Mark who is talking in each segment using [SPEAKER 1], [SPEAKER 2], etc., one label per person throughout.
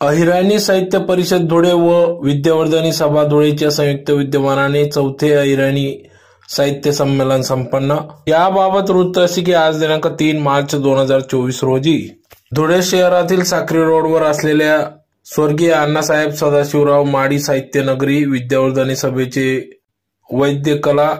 [SPEAKER 1] अहिराणी साहित्य परिषद धुळे व विद्यावर्धनी सभा धुळेच्या संयुक्त विद्यमानाने चौथे अहिराणी साहित्य संमेलन संपन्न. याबाबत वृत्त असे की आज दिनांक तीन मार्च दोन हजार चोवीस रोजी. धुळे शहरातील साक्री रोडवर असलेल्या स्वर्गीय अण्णासाहेब सदाशिवराव माडी साहित्य नगरी विद्यावर्धनी सभेचे वैद्य कला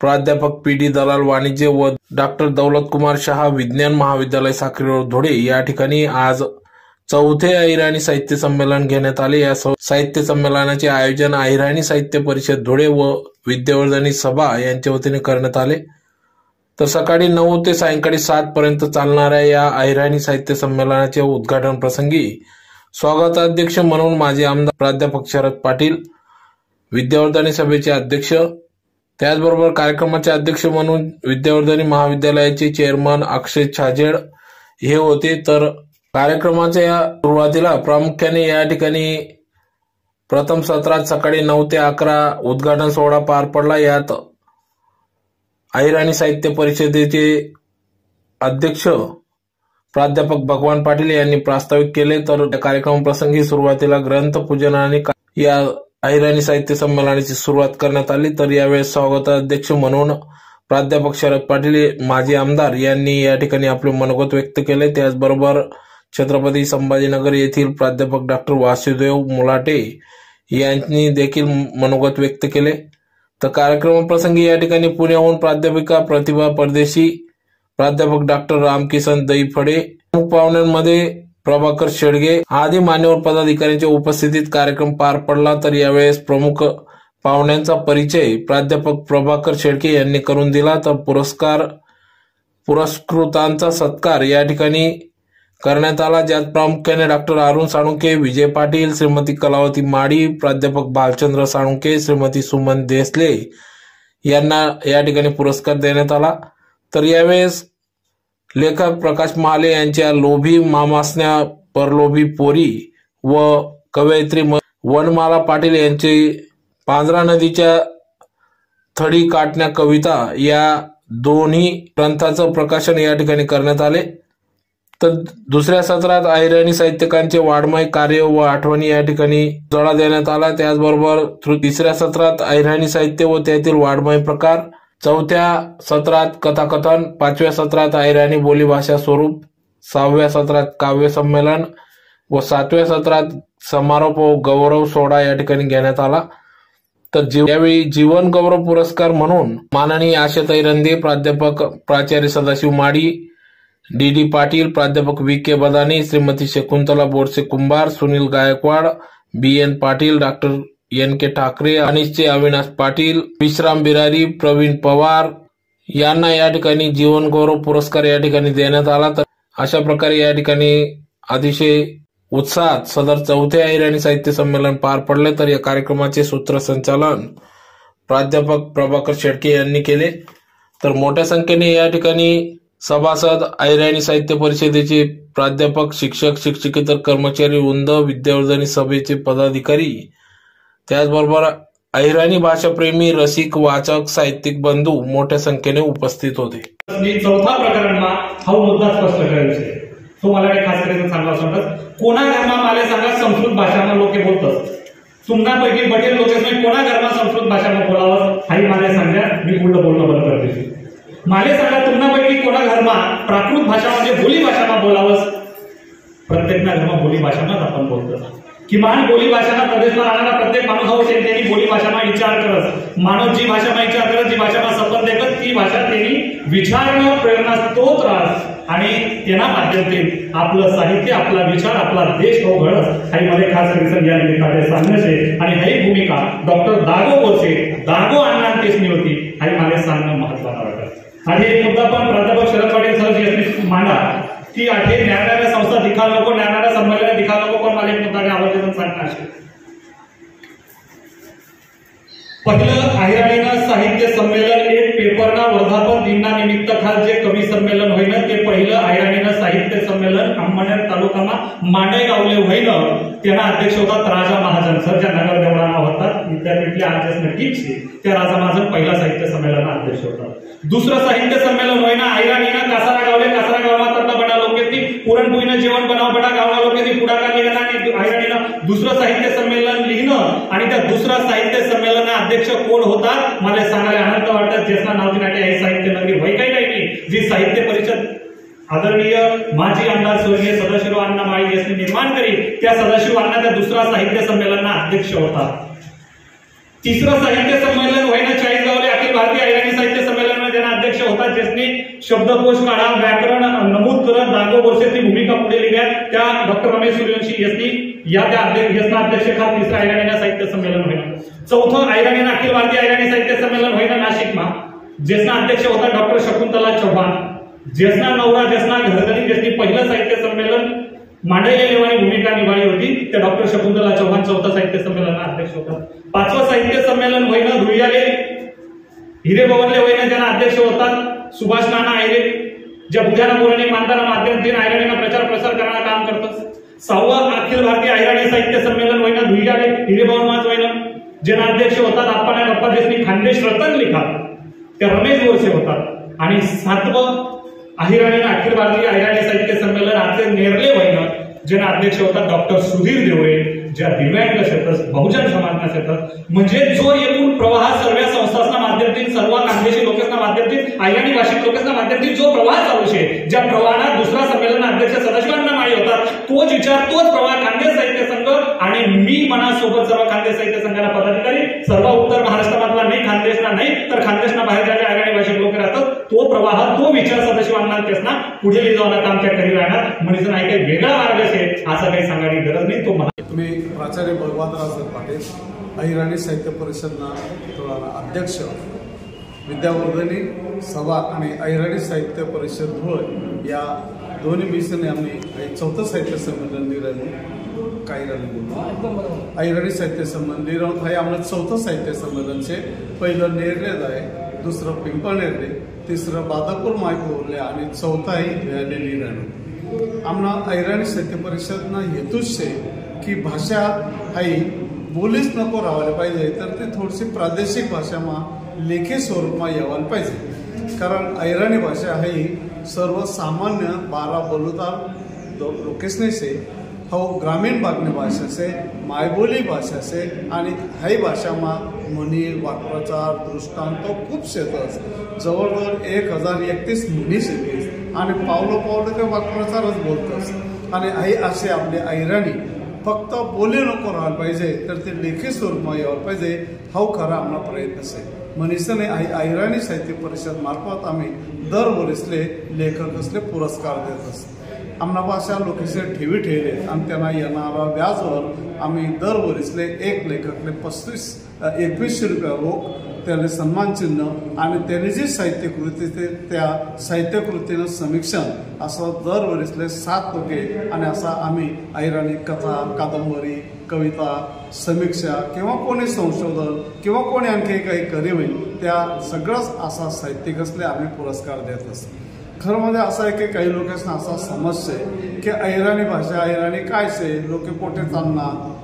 [SPEAKER 1] प्राध्यापक पी डी दलाल वाणिज्य व डॉक्टर दौलत कुमार शहा विज्ञान महाविद्यालय साक्री रोड धुळे या ठिकाणी आज चौथे अहिराणी साहित्य संमेलन घेण्यात आले. या साहित्य संमेलनाचे आयोजन अहिराणी साहित्य परिषद धुळे व विद्यावर्धनी सभा यांच्या वतीने करण्यात आले. तर सकाळी नऊ ते सायंकाळी सात पर्यंत चालणाऱ्या या अहिराणी साहित्य संमेलनाचे उद्घाटन प्रसंगी स्वागताध्यक्ष म्हणून माजी आमदार प्राध्यापक शरद पाटील विद्यावर्धनी सभेचे अध्यक्ष त्याचबरोबर कार्यक्रमाचे अध्यक्ष म्हणून विद्यावर्धनी महाविद्यालयाचे चेअरमन अक्षय छाजेड हे होते. तर कार्यक्रमाच्या सुरुवातीला प्रामुख्याने या ठिकाणी प्रथम सत्रात सकाळी नऊ ते अकरा उद्घाटन सोहळा पार पडला. यात अहिराणी साहित्य परिषदेचे अध्यक्ष प्राध्यापक भगवान पाटील यांनी प्रास्ताविक केले. तर कार्यक्रमाप्रसंगी सुरुवातीला ग्रंथपूजन आणि या अहिराणी साहित्य संमेलनाची सुरुवात करण्यात आली. तर यावेळेस स्वागताध्यक्ष म्हणून प्राध्यापक शरद पाटील माजी आमदार यांनी या ठिकाणी आपले मनोगत व्यक्त केले. त्याचबरोबर छत्रपती संभाजीनगर येथील प्राध्यापक डॉक्टर वासुदेव मुलाटे यांनी देखील मनोगत व्यक्त केले. तर कार्यक्रमाप्रसंगी या ठिकाणी पुण्याहून प्राध्यापिका प्रतिभा परदेशी प्राध्यापक डॉक्टर रामकिसन दैफडे प्रमुख पाहुण्यांमध्ये प्रभाकर शेडगे आदी मान्यवर पदाधिकाऱ्यांच्या उपस्थितीत कार्यक्रम पार पडला. तर यावेळेस प्रमुख पाहुण्यांचा परिचय प्राध्यापक प्रभाकर शेडके यांनी करून दिला. तर पुरस्कार पुरस्कृतांचा सत्कार या ठिकाणी करण्यात आला ज्यात प्रामुख्याने डॉक्टर अरुण साळुंके विजय पाटील श्रीमती कलावती माडी प्राध्यापक भालचंद्र साळुंके श्रीमती सुमन देसले यांना या ठिकाणी पुरस्कार देण्यात आला. तर यावेळेस लेखक प्रकाश महाले यांच्या लोभी मामासन्या परलोभी पोरी व कवयित्री वनमाला पाटील यांची पांजरा नदीच्या थडी काटण्या कविता या दोन्ही ग्रंथाचं प्रकाशन या ठिकाणी करण्यात आले. तर दुसऱ्या सत्रात अहिराणी साहित्यकांचे वाडमय कार्य व आठवणी या ठिकाणी जोडा देण्यात आला. त्याचबरोबर तिसऱ्या सत्रात अहिराणी साहित्य व त्यातील वाडमय प्रकार चौथ्या सत्रात कथाकथन पाचव्या सत्रात अहिराणी बोलीभाषा स्वरूप सहाव्या सत्रात काव्य संमेलन व सातव्या सत्रात समारोप व गौरव सोहळा या ठिकाणी घेण्यात आला. तर यावेळी जीवन गौरव पुरस्कार म्हणून माननीय आशाताई रंदे प्राध्यापक प्राचार्य सदाशिव माडी डी डी पाटील प्राध्यापक V K Badani Shrimati Shakuntala Borse Kumbhar Sunil Gaikwad B N Patil doctor N K Thackeray अनिशचे Avinash Patil Vishram Birari Pravin Pawar यांना या ठिकाणी जीवनगौरव पुरस्कार या ठिकाणी देण्यात आला तर अशा प्रकारे या ठिकाणी अतिशय उत्साहात सदर चौथे अहिराणी साहित्य संमेलन पार पडले तर या कार्यक्रमाचे सूत्रसंचालन प्राध्यापक प्रभाकर शेडके यांनी केले तर मोठ्या संख्येने या ठिकाणी सभासद अहिराणी साहित्य परिषदेचे प्राध्यापक शिक्षक शिक्षकेतर कर्मचारी वृंद विद्यावर्धनी सभेचे पदाधिकारी त्याचबरोबर अहिराणी भाषाप्रेमी रसिक वाचक साहित्यिक बंधू मोठ्या संख्येने उपस्थित होते.
[SPEAKER 2] चौथा प्रकरणमा हा मुद्दा स्पष्ट करायचा तो मला काही खास करायचं सांगा वाटत. कोणा घरमा माले सांगा संस्कृत भाषामा लोके बोलतात. तुमनापैकी बटेल लोकेसने कोणा घरमा संस्कृत भाषामा बोलावं हाही मला सांगा. मी पुढलं बोलणं बंद करते. माले सांगा तुमनापैकी कोणा धर्मा प्राकृत भाषामध्ये बोली भाषामा बोलावंस? प्रत्येक धर्म बोली भाषामाच आपण बोलतो किमान बोली भाषाना प्रदेशमा राहणारा प्रत्येक माणूस हो त्यांनी बोली भाषामा विचार करत माणूस जी भाषामा विचार करत जी भाषामा सपन देखत ती भाषा त्यांनी विचार विचारणं प्रेरणा स्तोत राहत आणि त्यांना माध्यमातून आपलं साहित्य आपला विचार आपला देश हो घडत काही मध्ये खास करून या निमित्ताने सांगण्याचे आणि ही भूमिका डॉक्टर दागो बोलसे दागो अण्णा केसनी होती. आणि मला सांगणं महत्वाचं आणि एक मुद्दा पण प्राध्यापक शरद पाटील सर मांडा. की आठे न्यायालय संस्था दिखा लोक न्यायालय संमेलन दिखा लोक पण मला एक मुद्दा आवर्जून सांगणार पहिलं अहिराणीनं साहित्य संमेलन एक पेपरना वर्धापन दिना निमित्त खास जे कवी संमेलन होईन ते पहिलं अहिराणीनं साहित्य संमेलन अंबनेर तालुकामा मांडे गावले होईन त्यांना अध्यक्ष होतात राजा महाजन सर विद्यापीठले आज ठीक त्या राजा महाजन पहिला साहित्य संमेलन अध्यक्ष होता दुसरं साहित्य संमेलन होईना निना कासारा गावले कासारा गावात बडा लोक पुरणपोळीनं जेवण बनाव बडा गावला लोक पुढाकार निघाला आणि दुसरं साहित्य संमेलन लिहिणं आणि त्या दुसऱ्या साहित्य संमेलन अध्यक्ष कोण होता मला सांगायला आनंद वाटत. ज्याचा नाव दिनाटे आहे साहित्य नगरी होय काही नाही जी साहित्य परिषद आदरणीय माजी आमदार स्वर्गीय सदाशिव अण्णा माळी यांनी निर्माण करी त्या सदाशिव अण्णा त्या दुसऱ्या साहित्य संमेलना अध्यक्ष होता तिसरं साहित्य संमेलन व्हायला चाळीसगावले अखिल भारतीय ऐराणी साहित्य संमेलन ज्यांना अध्यक्ष होता ज्यांनी शब्दकोश काढा व्याकरण नमूद करत दागो वर्षाची भूमिका पुढे लिहिल्या त्या डॉक्टर रमेश सूर्यवंशी यांनी या त्या अध्यक्ष खा तिसरं ऐराणी साहित्य संमेलन होईल चौथं अहिराणीना अखिल भारतीय ऐराणी साहित्य संमेलन होईल नाशिकमा ज्यांना अध्यक्ष होता डॉक्टर शकुंतला चव्हाण. ज्यांना नवरा ज्यांना घरधनी ज्यांनी पहिलं साहित्य संमेलन मांडलेली लेवानी भूमिका निभाळली होती. त्या डॉक्टर शकुंतला चव्हाण चौथा साहित्य संमेलनाला अध्यक्ष होतात पाचवं साहित्य संमेलन होईनं धुळ्याले. हिरे भवनले होईनं त्यांना अध्यक्ष होतात. सुभाष नाना आयरे ज्या बुधाना मुलांनी मानताना माध्यम दिन आयराणीना प्रचार प्रसार करायला काम करतात. सहावं अखिल भारतीय आयराणी साहित्य संमेलन होईनं धुळ्याले. हिरे भवन माझ होईनं ज्यांना अध्यक्ष होतात आप्पा अप्पा देशनी खानदेश रतन लिखा. त्या रमेश गोरसे होतात. आणि सातवं अहिराणी अखिल भारतीय अहिराणी साहित्य संमेलन आजचे नेरले वैन ज्यांना अध्यक्ष होता डॉक्टर सुधीर देवळे ज्या दिव्यांग क्षेत्रात बहुजन समाजना क्षेत्रात म्हणजे जो एकूण प्रवाह सर्व संस्थांना माध्यमातून सर्व खानदेशी लोकांना माध्यमातील अहिराणी भाषिक लोकांना माध्यमातून जो प्रवाह चालू शे ज्या प्रवाहात दुसरा संमेलन अध्यक्ष सदाशिवांना माळी होता तोच विचार तोच प्रवाह खानदेश साहित्य संघ आणि मी मनासोबत सर्व खानदेश साहित्य संघाला पदाधिकारी सर्व उत्तर महाराष्ट्रामधला नाही खानदेशला नाही तर खानदेशना बाहेर जायला अहिराणी भाषिक लोक राहतात तो प्रवाह तो विचार सदस्यांना त्यांना पुढे लिहि जाऊन काम त्या करी राहणार. म्हणजे नाही काही वेगळा मार्ग असेल असं काही सांगायची गरज नाही तो मला.
[SPEAKER 3] तुम्ही प्राचार्य भगवानराव पाटील अहिराणी साहित्य परिषदना अध्यक्ष. विद्यावर्धनी सभा आणि अहिराणी साहित्य परिषद धुळ या दोन्ही मिसने आम्ही चौथं साहित्य संमेलन निराली अहिराणी साहित्य निरवत हे आम्हाला चौथं साहित्य संमेलन छे पहिलं नेरलेलं आहे दुसरं पिंपळनेरले तिसरं बादापूर मायपूरले आणि चौथाही लिहिलेली राहिलो आमना अहिराणी साहित्य परिषदना हेतूच छे की भाषा हाई बोलीच नको राहायला पाहिजे तर ते थोडीशी प्रादेशिक भाषामा लेखी स्वरूपमा येवायला पाहिजे. कारण अहिराणी भाषा ही सर्वसामान्य बारा बोलुतार लोकेसने हो ग्रामीण भागनी भाषा से मायबोली भाषा से आणि हाई भाषामा म्हणी वाक्प्रचार दृष्टांत खूप शेतस. जवळजवळ एक हजार एकतीस म्हणी शेतीस. आणि पावलं पावलं ते वाक्प्रचारच बोलतस. आणि आई असे आपले ऐराणी फक्त बोली नको राहायला पाहिजे तर ते लेखी स्वरूपात यायला पाहिजे हा खरा आम्हाला प्रयत्न असे मनीषने आई ऐराणी साहित्य परिषद मार्फत आम्ही दर वरिसले लेखक असले पुरस्कार देत असतो आम्हाला अशा लोकेसे ठेवी ठेवले आणि त्यांना येणारा व्याजवर आम्ही दर एक लेखकले पस्तीस एकवीसशे रुपया रोख त्याला सन्मान चिन्ह आणि त्याने जी साहित्यकृती ते त्या साहित्यकृतीनं समीक्षण असं दरवर्षीतले सात टोके आणि असा आम्ही ऐराणी कथा कादंबरी कविता समीक्षा किंवा कोणी संशोधन किंवा कोणी आणखी काही करी होईल त्या सगळंच असा साहित्यिक असले आम्ही पुरस्कार देत असतो. खरं म्हणजे असं आहे की काही लोकेसना असा समज आहे की अहिराणी भाषा अहिराणी काय से? लोक पोटे चालणार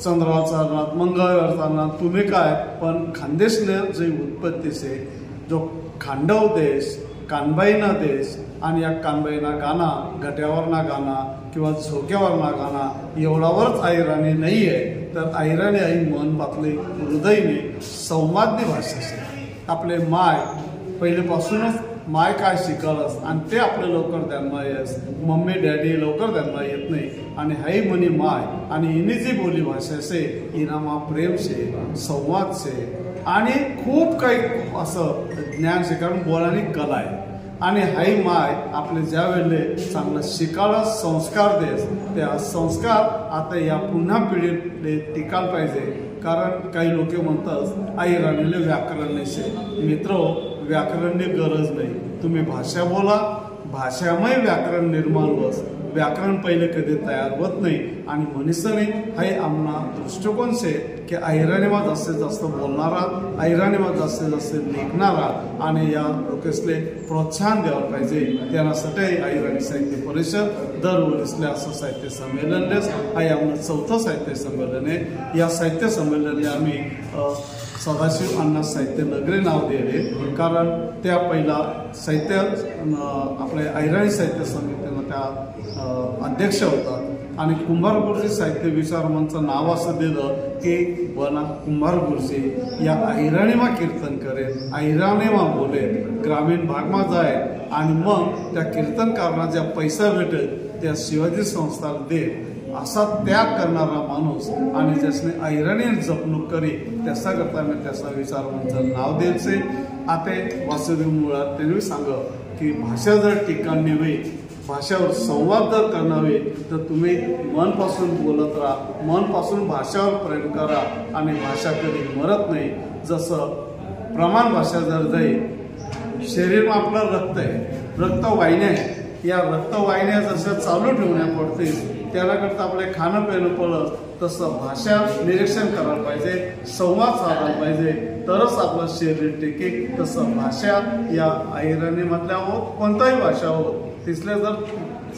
[SPEAKER 3] चंद्रावर चालणार मंगळवार चालणार तुम्ही काय? पण खानदेशने जे उत्पत्तीचे जो खांडव देश कानबाईना देश आणि या कानबाईना गाणा घट्यावरना गाणा किंवा झोक्यावरना गाणा एवढावरच ऐराणी नाही आहे तर ऐराणी आई मन बातले हृदयने संवादनी भाषा आपले माय पहिलेपासूनच माय काय शिकलस आणि ते आपले लवकर त्यांना येस. मम्मी डॅडी लवकर त्यांना येत नाही. आणि हाई म्हणी माय. आणि हिने जी बोली भाषा से इनामा प्रेम से संवाद से. आणि खूप काही असं ज्ञान शे कारण बोलानी कला आहे. आणि हाई माय आपले ज्या वेळेले चांगलं शिकायला संस्कार देस त्या संस्कार आता या पुन्हा पिढीले टिकायला पाहिजे. कारण काही लोक म्हणतात आई राणीले व्याकरण नसे मित्र हो, व्याकरणने गरज नाही. तुम्ही भाषा बोला भाषामय व्याकरण निर्माण होस व्याकरण पहिले कधी तयार होत नाही. आणि मनीषाने हे आमना दृष्टिकोन से की ऐराणीमा जास्तीत जास्त बोलणारा ऐराणीमा जास्तीत जास्त लेखणारा आणि या लोकेसले प्रोत्साहन द्यायला पाहिजे. त्यासाठी अहिराणी साहित्य परिषद दरवर्षीसले असं साहित्य संमेलन देस हे आमनं चौथं साहित्य संमेलन आहे. या साहित्य संमेलने आम्ही सदाशिव अण्णा साहित्य नगरी नाव दिले कारण त्या पहिला साहित्य आपले ऐराणी साहित्य समितीनं त्या अध्यक्ष होतात आणि कुंभार गुरुजी साहित्य विचार मंचं नाव असं दिलं की बना कुंभार गुरुजी या ऐराणीमा कीर्तन करेल ऐराणीमा बोले ग्रामीण भागमा जाय आणि मग त्या कीर्तनकारांना ज्या पैसा भेटेल त्या शिवाजी संस्थाला दे असा त्याग करणारा माणूस आणि ज्यासने ऐरणी जपणूक करी त्याचा करता मी त्याचा विचार म्हणजे नाव द्यायचे. आता वासुदेव मुळात त्यांनी सांगा की भाषा जर टिकाण नव्हे भाषावर संवाद जर करणावे तर तुम्ही मनपासून बोलत राहा मनपासून भाषावर प्रेम करा आणि भाषा कधी मरत नाही. जसं प्रमाण भाषा जर जाईल शरीर आपलं रक्त आहे रक्तवाहिन्या आहे. या रक्तवाहिन्या जशा चालू ठेवण्या पडतील त्याला आपले खाणं पिणं पडत तसं भाषा निरीक्षण करायला पाहिजे संवाद साधायला पाहिजे. तरच आपलं शरीर टिकेल. तसं भाषा या ऐराणी मधल्या होत कोणताही भाषा होत तिथले जर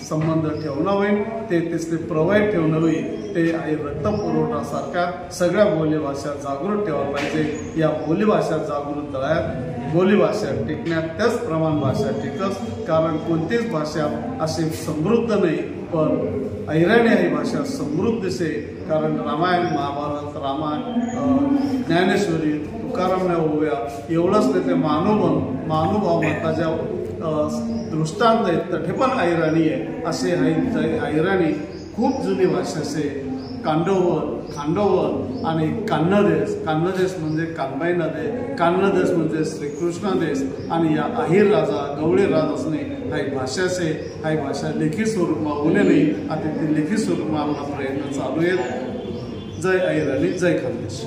[SPEAKER 3] संबंध ठेवणं होईल ते तिथले प्रवाहित ठेवणं होईल. ते आई रक्तपुरवठासारख्या सगळ्या बोलीभाषा जागृत ठेवायला पाहिजे. या बोलीभाषा जागृत दळ्यात बोलीभाषा टिकण्यात त्याच प्रमाण भाषा टिकस कारण कोणतीच भाषा अशी समृद्ध नाही पण ऐराणी ही भाषा समृद्ध से कारण रामायण महाभारत रामायण ज्ञानेश्वरी तुकाराम होऊया. एवढंच नाही ते मानुभव महानुभाव दृष्टांत आहेत. तठे पण ऐराणी आहे. असे ऐराणी. खूप जुनी भाषा असे. कांडोवन खांडोवन आणि कान्नदेश कान्नदेश म्हणजे कानबाई नदे कान्नदेश म्हणजे श्रीकृष्ण देश आणि या अहिर राजा गवळे राज असणे हा एक भाषा असे. हा एक भाषा लेखी स्वरूपा उलेली आणि आता ती लेखी स्वरूपमा आम्हाला प्रयत्न चालू आहेत. जय ऐराणी जय खानदेश